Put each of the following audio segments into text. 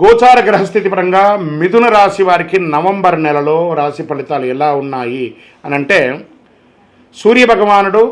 గోచార గ్రహస్థితి పరంగా మిథున రాశి వారికి నవంబర్ నెలలో రాశి ఫలితాలు ఎలా ఉన్నాయి అని అంటే సూర్య భగవానుడు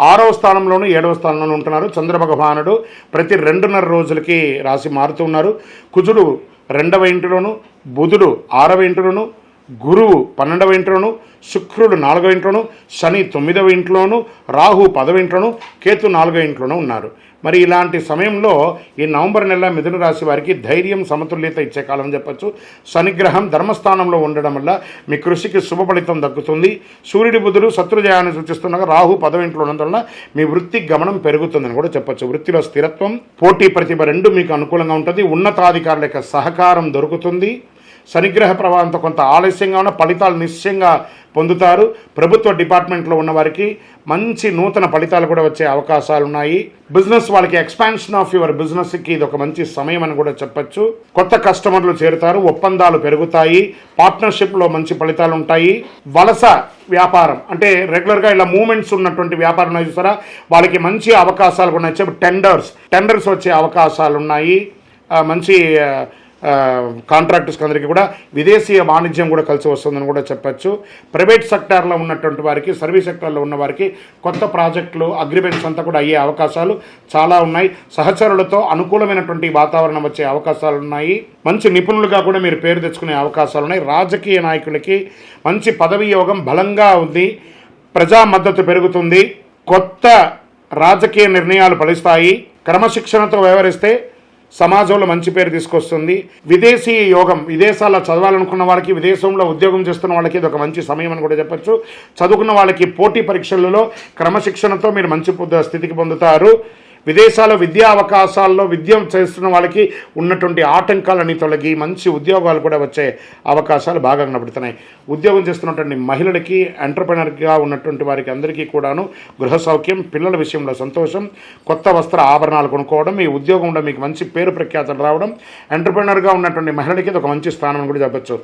ఆరవ స్థానంలోను ఏడవ స్థానంలోనూ ఉంటున్నారు. చంద్ర భగవానుడు ప్రతి రెండున్నర రోజులకి రాశి మారుతున్నారు కుజుడు రెండవ ఇంటిలోను బుధుడు ఆరవ ఇంటిలోను గురువు పన్నెండవ ఇంట్లోను శుక్రుడు నాలుగవ ఇంట్లోను శని తొమ్మిదవ ఇంట్లోను రాహు పదవ ఇంట్లోను కేతు నాలుగవ ఇంట్లోనూ ఉన్నారు. మరి ఇలాంటి సమయంలో ఈ నవంబర్ నెల మిథున రాశి వారికి ధైర్యం సమతుల్యత ఇచ్చే కాలం చెప్పొచ్చు. శనిగ్రహం ధర్మస్థానంలో ఉండడం వల్ల మీ కృషికి శుభ ఫలితం దక్కుతుంది. సూర్యుడి బుధుడు శత్రుజయాన్ని సూచిస్తుండగా రాహు పదవి ఇంట్లో ఉన్నందువలన మీ వృత్తి గమనం పెరుగుతుందని కూడా చెప్పచ్చు. వృత్తిలో స్థిరత్వం పోటీ ప్రతిభ రెండు మీకు అనుకూలంగా ఉంటుంది. ఉన్నతాధికారుల యొక్క సహకారం దొరుకుతుంది. శనిగ్రహ ప్రభావంతో కొంత ఆలస్యంగా ఉన్న ఫలితాలు నిశ్చయంగా పొందుతారు. ప్రభుత్వ డిపార్ట్మెంట్లో ఉన్న వారికి మంచి నూతన ఫలితాలు కూడా వచ్చే అవకాశాలు ఉన్నాయి బిజినెస్ వాళ్ళకి ఎక్స్పాన్షన్ ఆఫ్ యువర్ బిజినెస్కి ఇది ఒక మంచి సమయం అని కూడా చెప్పొచ్చు. కొత్త కస్టమర్లు చేరుతారు ఒప్పందాలు పెరుగుతాయి పార్ట్నర్షిప్లో మంచి ఫలితాలు ఉంటాయి. వలస వ్యాపారం అంటే రెగ్యులర్గా ఇలా మూమెంట్స్ ఉన్నటువంటి వ్యాపారం చూసారా? వాళ్ళకి మంచి అవకాశాలు కూడా ఉన్నాయి. టెండర్స్ టెండర్స్ వచ్చే అవకాశాలు ఉన్నాయి మంచి కాంట్రాక్టర్స్ అందరికీ కూడా విదేశీయ వాణిజ్యం కూడా కలిసి వస్తుందని కూడా చెప్పచ్చు. ప్రైవేట్ సెక్టార్లో ఉన్నటువంటి వారికి సర్వీస్ సెక్టార్లో ఉన్న వారికి కొత్త ప్రాజెక్టులు అగ్రిమెంట్స్ అంతా కూడా అయ్యే అవకాశాలు చాలా ఉన్నాయి. సహచరులతో అనుకూలమైనటువంటి వాతావరణం వచ్చే అవకాశాలు ఉన్నాయి. మంచి నిపుణులుగా కూడా మీరు పేరు తెచ్చుకునే అవకాశాలు ఉన్నాయి. రాజకీయ నాయకులకి మంచి పదవి యోగం బలంగా ఉంది. ప్రజా మద్దతు పెరుగుతుంది. కొత్త రాజకీయ నిర్ణయాలు ఫలిస్తాయి. క్రమశిక్షణతో వ్యవహరిస్తే సమాజంలో మంచి పేరు తీసుకొస్తుంది. విదేశీ యోగం విదేశాల్లో చదవాలనుకున్న వాళ్ళకి విదేశంలో ఉద్యోగం చేస్తున్న వాళ్ళకి ఇది ఒక మంచి సమయం అని కూడా చెప్పచ్చు. చదువుకున్న వాళ్ళకి పోటీ పరీక్షలలో క్రమశిక్షణతో మీరు మంచి స్థితికి పొందుతారు. విదేశాల్లో విద్యా అవకాశాల్లో విద్య చేస్తున్న వాళ్ళకి ఉన్నటువంటి ఆటంకాలన్నీ తొలగి మంచి ఉద్యోగాలు కూడా వచ్చే అవకాశాలు బాగా కనబడుతున్నాయి. ఉద్యోగం చేస్తున్నటువంటి మహిళలకి ఎంటర్ప్రినర్గా ఉన్నటువంటి వారికి అందరికీ కూడాను గృహ సౌఖ్యం పిల్లల విషయంలో సంతోషం కొత్త వస్త్ర ఆభరణాలు కొనుక్కోవడం మీ ఉద్యోగంలో మీకు మంచి పేరు ప్రఖ్యాతలు రావడం ఎంటర్ప్రినర్గా ఉన్నటువంటి మహిళలకి ఇది ఒక మంచి స్థానం కూడా చెప్పచ్చు.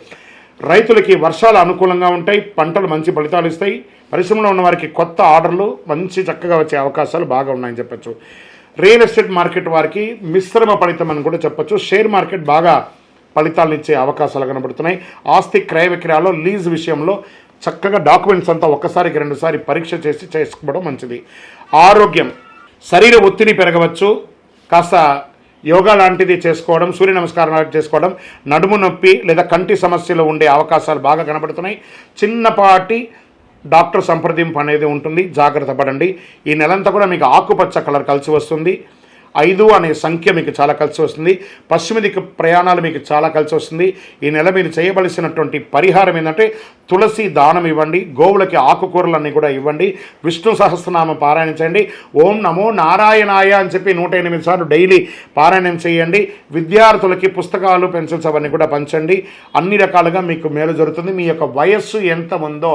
రైతులకి వర్షాలు అనుకూలంగా ఉంటాయి పంటలు మంచి ఫలితాలు ఇస్తాయి. పరిశ్రమలో ఉన్న వారికి కొత్త ఆర్డర్లు మంచి చక్కగా వచ్చే అవకాశాలు బాగా ఉన్నాయని చెప్పచ్చు. రియల్ ఎస్టేట్ మార్కెట్ వారికి మిశ్రమ ఫలితం అని కూడా చెప్పచ్చు. షేర్ మార్కెట్ బాగా ఫలితాలను ఇచ్చే అవకాశాలు కనబడుతున్నాయి. ఆస్తి క్రయ విక్రయాల్లో లీజ్ విషయంలో చక్కగా డాక్యుమెంట్స్ అంతా ఒక్కసారికి రెండుసారి పరీక్ష చేసి చేసుకోవడం మంచిది. ఆరోగ్యం శరీర ఒత్తిడి పెరగవచ్చు. కాస్త యోగా లాంటిది చేసుకోవడం సూర్య నమస్కారం లాంటివి చేసుకోవడం నడుము నొప్పి లేదా కంటి సమస్యలు ఉండే అవకాశాలు బాగా కనబడుతున్నాయి. చిన్నపాటి డాక్టర్ సంప్రదింపు అనేది ఉంటుంది. జాగ్రత్త పడండి. ఈ నెలంతా కూడా మీకు ఆకుపచ్చ కలర్ కలిసి వస్తుంది. ఐదు అనే సంఖ్య మీకు చాలా కలిసి వస్తుంది. పశ్చిమ దిక్కు ప్రయాణాలు మీకు చాలా కలిసి వస్తుంది. ఈ నెల మీరు చేయవలసినటువంటి పరిహారం ఏంటంటే తులసి దానం ఇవ్వండి. గోవులకి ఆకుకూరలన్నీ కూడా ఇవ్వండి. విష్ణు సహస్రనామం పారాయణించండి. ఓం నమో నారాయణాయ అని చెప్పి నూట ఎనిమిది సార్లు డైలీ పారాయణం చేయండి. విద్యార్థులకి పుస్తకాలు పెన్సిల్స్ అవన్నీ కూడా పంచండి. అన్ని రకాలుగా మీకు మేలు జరుగుతుంది. మీ యొక్క వయస్సు ఎంత ఉందో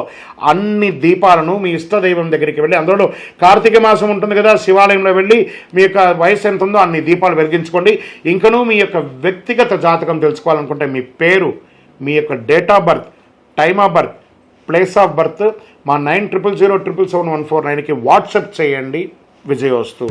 అన్ని దీపాలను మీ ఇష్టదైవం దగ్గరికి వెళ్ళి అందులో కార్తీక మాసం ఉంటుంది కదా శివాలయంలో వెళ్ళి మీ యొక్క వయసు ఎంత ఉందో అన్ని దీపాలు వెలిగించుకోండి. ఇంకనూ మీ యొక్క వ్యక్తిగత జాతకం తెలుసుకోవాలనుకుంటే మీ పేరు మీ యొక్క date of birth time of birth place of birth మా nine triple zero triple seven one four నైన్కి వాట్సాప్ చేయండి. విజయోస్తు